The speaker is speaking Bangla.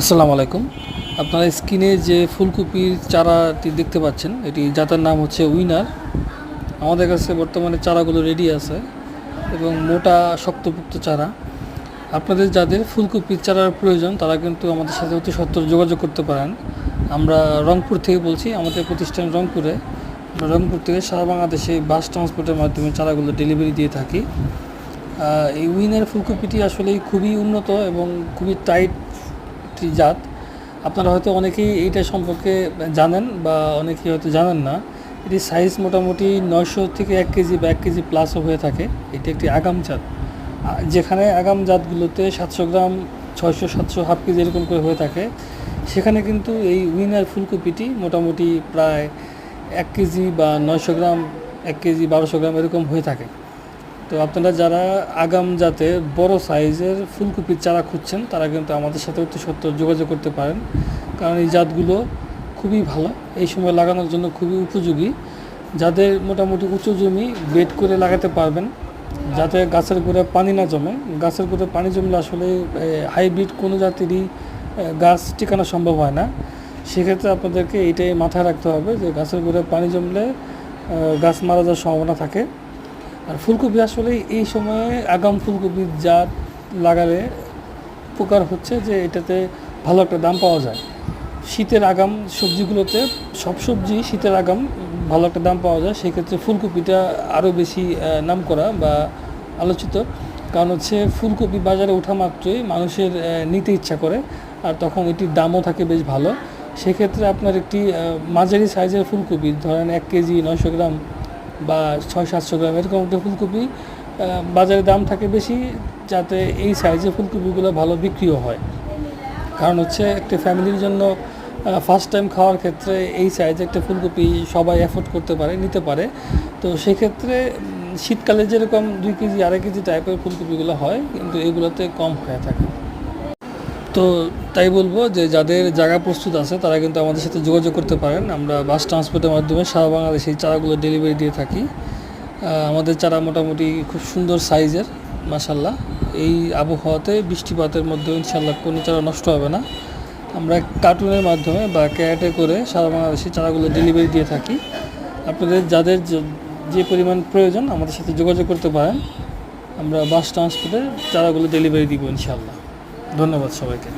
আসসালামু আলাইকুম। আপনারা স্ক্রিনে যে ফুলকপির চারাটি দেখতে পাচ্ছেন, এটি জাতের নাম হচ্ছে উইনার। আমাদের কাছে বর্তমানে চারাগুলো রেডি আছে এবং মোটা শক্তপুক্ত চারা। আপনাদের যাদের ফুলকপির চারার প্রয়োজন, তারা কিন্তু আমাদের সাথে অতি সত্তর যোগাযোগ করতে পারেন। আমরা রংপুর থেকে বলছি, আমাদের প্রতিষ্ঠান রংপুরে। রংপুর থেকে সারা বাংলাদেশে বাস ট্রান্সপোর্টের মাধ্যমে চারাগুলো ডেলিভারি দিয়ে থাকি। এই উইনার ফুলকপিটি আসলেই খুবই উন্নত এবং খুবই টাইট একটি জাত। আপনারা হয়তো অনেকেই এইটা সম্পর্কে জানেন বা অনেকেই হয়তো জানেন না। এটি সাইজ মোটামুটি নয়শো থেকে এক কেজি বা এক কেজি প্লাসও হয়ে থাকে। এটি একটি আগাম জাত। যেখানে আগাম জাতগুলোতে সাতশো গ্রাম, ছয়শো, সাতশো, হাফ কেজি এরকম করে হয়ে থাকে। সেখানে কিন্তু এই উইনার ফুলকপিটি মোটামুটি প্রায় এক কেজি বা নয়শো গ্রাম, এক কেজি বারোশো গ্রাম এরকম হয়ে থাকে। তো আপনারা যারা আগাম জাতে বড় সাইজের ফুলকপির চারা খুঁজছেন, তারা কিন্তু আমাদের সাথে অতি সত্য যোগাযোগ করতে পারেন। কারণ এই জাতগুলো খুবই ভালো, এই সময় লাগানোর জন্য খুবই উপযোগী। যাদের মোটামুটি উঁচু জমি, বেড করে লাগাতে পারবেন। যাতে গাছের গোড়ায় পানি না জমে। গাছের গোড়ায় পানি জমলে আসলে হাইব্রিড কোনো জাতিরই গাছ টিকানো সম্ভব হয় না। সেক্ষেত্রে আপনাদেরকে এইটাই মাথায় রাখতে হবে যে গাছের গোড়ায় পানি জমলে গাছ মারা যাওয়ার সম্ভাবনা থাকে। আর ফুলকপি আসলে এই সময়ে আগাম ফুলকপির জাত লাগালে উপকার হচ্ছে যে এটাতে ভালো একটা দাম পাওয়া যায়। শীতের আগাম সবজিগুলোতে সব সবজি শীতের আগাম ভালো একটা দাম পাওয়া যায়। সেক্ষেত্রে ফুলকপিটা আরও বেশি নাম করা বা আলোচিত। কারণ হচ্ছে ফুলকপি বাজারে ওঠা মাত্রই মানুষের নিতে ইচ্ছা করে আর তখন এটির দামও থাকে বেশ ভালো। সেক্ষেত্রে আপনার একটি মাঝারি সাইজের ফুলকপি, ধরেন এক কেজি নয়শো গ্রাম বা ছয় সাতশো গ্রাম, এরকম একটা ফুলকপি বাজারে দাম থাকে বেশি, যাতে এই সাইজে ফুলকপিগুলো ভালো বিক্রিও হয়। কারণ হচ্ছে একটা ফ্যামিলির জন্য ফার্স্ট টাইম খাওয়ার ক্ষেত্রে এই সাইজে একটা ফুলকপি সবাই অ্যাফোর্ড করতে পারে, নিতে পারে। তো সেক্ষেত্রে শীতকালে যেরকম দুই কেজি, আড়াই কেজি টাইপের ফুলকপিগুলো হয়, কিন্তু এগুলোতে কম হয়ে থাকে। তো তাই বলব যে যাদের জায়গা প্রস্তুত আছে, তারা কিন্তু আমাদের সাথে যোগাযোগ করতে পারেন। আমরা বাস ট্রান্সপোর্টের মাধ্যমে সারা বাংলাদেশে এই চারাগুলো ডেলিভারি দিয়ে থাকি। আমাদের চারা মোটামুটি খুব সুন্দর সাইজের মাসাল্লাহ এই আবহাওয়াতে বৃষ্টিপাতের মধ্যে ইনশাল্লাহ কোনো চারা নষ্ট হবে না। আমরা কার্টুনের মাধ্যমে বা ক্যারেটে করে সারা বাংলাদেশে চারাগুলো ডেলিভারি দিয়ে থাকি। আপনাদের যাদের যে- পরিমাণ প্রয়োজন, আমাদের সাথে যোগাযোগ করতে পারেন। আমরা বাস ট্রান্সপোর্টে চারাগুলো ডেলিভারি দিব ইনশাল্লাহ ধন্যবাদ সবাইকে।